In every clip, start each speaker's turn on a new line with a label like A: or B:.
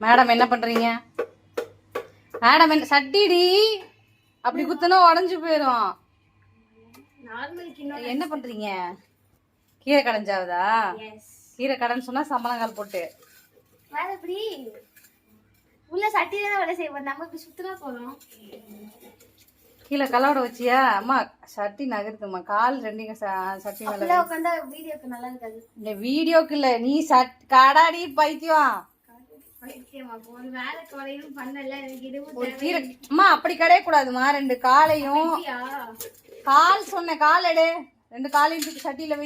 A: Madam என்ன பண்றீங்க? Madam என்ன சட்டிடி. அப்படி குத்துனா உடஞ்சு போயிடும் என்ன பண்றீங்க? கீரை கடைஞ்சாவதா கீரை கடைன்னு சொன்னா சம்பளங்கால் போட்டு.
B: உள்ள சட்டியில தான் வேலை செய்வோம். நம்ம இப்படி சுத்தினா போதும்.
A: கீழே கலவடை வச்சியா? அம்மா சட்டி நகருதும்மா. கால் ரெண்டையும் ச- சட்டி மேல
B: அப்படியே உட்காந்தா வீடியோக்கு நல்லா இருக்காது.
A: இந்த வீடியோக்கு இல்ல நீ சட் கடாடி பைத்தியம். அம்மா அப்படி கடைய கூடாதுமா ரெண்டு காலையும். கால் சொன்ன கால் எடு. ரெண்டு காலையும் தூக்கி சட்டியில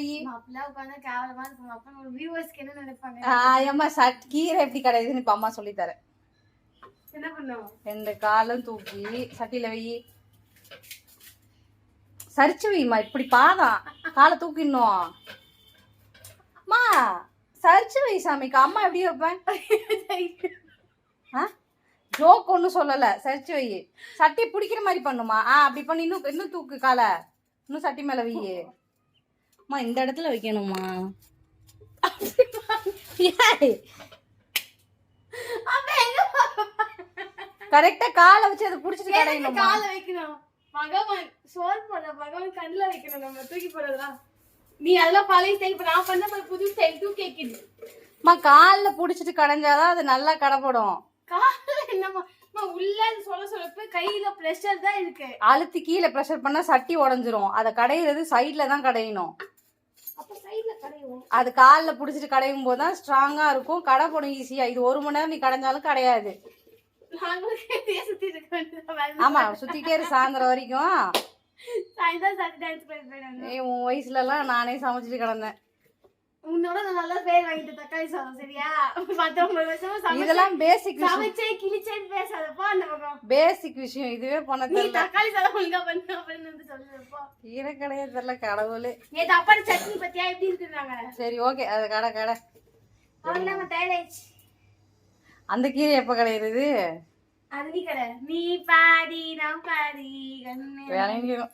A: ஆயம்மா சட் கீரை எப்படி கிடையாதுன்னு இப்ப அம்மா சொல்லி தரேன். ரெண்டு காலும் தூக்கி சட்டியில வை. சரிச்சு வைம்மா இப்படி பாதம் காலை தூக்கிடணும். அம்மா சரிச்சு வை சாமிக்கு அம்மா எப்படி வைப்பேன்? ஆ? ஜோக் ஒன்றும் சொல்லலை. சரிச்சு வை. சட்டி பிடிக்கிற மாதிரி பண்ணுமா? ஆ அப்படி பண்ணி. இன்னும் இன்னும் தூக்கு காலை. இன்னும் சட்டி மேலே வை. அம்மா இந்த இடத்துல வைக்கணுமா? கரெக்டா காலை வச்சு அதை பிடிச்சிட்டு கடையணுமா
B: காலை வைக்கணும். பகவான் சோர் போட பகவான் கண்ணில் வைக்கணும். நம்ம தூக்கி போடுறதுலாம் நீ அதெல்லாம் பழைய ஸ்டைல் இப்ப நான் பண்ண புது ஸ்டைல் டூ கேக்குது.
A: அம்மா காலில் பிடிச்சிட்டு கடைஞ்சாதான் அது நல்லா கடைப்படும்.
B: கால என்னம்மா? உள்ள சொல்ல சொல்லப்ப கையில பிரஷர் தான் இருக்கு.
A: அழுத்தி கீழே ப்ரெஷர் பண்ணா சட்டி உடஞ்சிரும். அதை கடையிறது சைடில் தான் கடையணும்.
B: அப்ப சைடுல கடையும்
A: அது காலில் பிடிச்சிட்டு கடையும் போது தான் ஸ்ட்ராங்காக இருக்கும். கடை போடும் ஈஸியாக இது ஒரு மணி நேரம் நீ கடைஞ்சாலும் கிடையாது. ஆமாம் சுற்றிட்டே இரு சாயந்தரம் வரைக்கும்.
B: சாயந்தரம் சாப்பிட்டு டான்ஸ்
A: ஏய் உன் வயசுலலாம் நானே சமைச்சிட்டு கிடந்தேன்.
B: உன்னோட நான் நல்லா பேர் வாங்கிட்டு தக்காளி சாதம் சரியா? பத்தொன்பது வருஷமா
A: இதெல்லாம் பேசிக்
B: சமைச்சே கிழிச்சேன்னு பேசாதப்பா அந்த பக்கம்.
A: பேசிக் விஷயம். இதுவே பண்ண
B: நீ தக்காளி சாதம் ஒழுங்கா பண்ணு அப்படின்னு வந்து
A: கீரை கடையே தெரியல கடவுளே.
B: நேத்து அப்பாடி சட்னி பத்தியா எப்படி இருக்குறாங்க
A: சரி ஓகே. அது கடை கடை.
B: அவங்க நம்ம
A: அந்த கீரை எப்போ கடையிறது?
B: அது நீ கடை. நீ பாதி நான் பாதி கண்ணு.